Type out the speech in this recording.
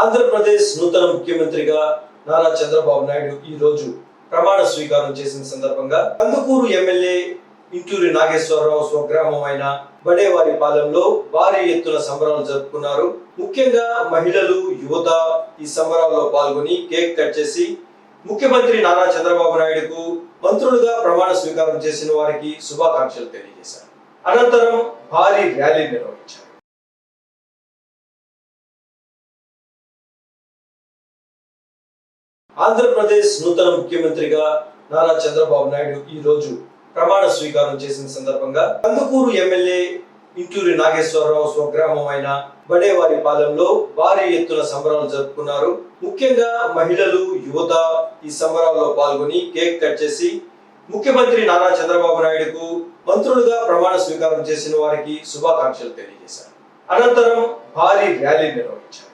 ఆంధ్రప్రదేశ్ నూతన ముఖ్యమంత్రిగా నారా చంద్రబాబు నాయుడు ఈ రోజు ప్రమాణ స్వీకారం చేసిన సందర్భంగా కందుకూరు ఎమ్మెల్యే ఇంటూరి నాగేశ్వరరావు స్వగ్రామం అయిన బడేవారి పాలెంలో భారీ ఎత్తున సంబరాలు జరుపుకున్నారు. ముఖ్యంగా మహిళలు యువత ఈ సంబరాల్లో పాల్గొని కేక్ కట్ చేసి ముఖ్యమంత్రి నారా చంద్రబాబు నాయుడుకు మంత్రులుగా ప్రమాణ స్వీకారం చేసిన వారికి శుభాకాంక్షలు తెలియజేశారు. అనంతరం భారీ ర్యాలీ నిర్వహించారు. ఆంధ్రప్రదేశ్ నూతన ముఖ్యమంత్రిగా నారా చంద్రబాబు నాయుడు ఈ రోజు ప్రమాణ స్వీకారం చేసిన సందర్భంగా కందుకూరు ఎమ్మెల్యే ఇంటూరి నాగేశ్వరరావు స్వగ్రామం అయిన బడేవారి పాలెంలో భారీ ఎత్తున సంబరాలు జరుపుకున్నారు. ముఖ్యంగా మహిళలు యువత ఈ సంబరాల్లో పాల్గొని కేక్ కట్ చేసి ముఖ్యమంత్రి నారా చంద్రబాబు నాయుడుకు మంత్రులుగా ప్రమాణ స్వీకారం చేసిన వారికి శుభాకాంక్షలు తెలియజేశారు. అనంతరం భారీ ర్యాలీ నిర్వహించారు.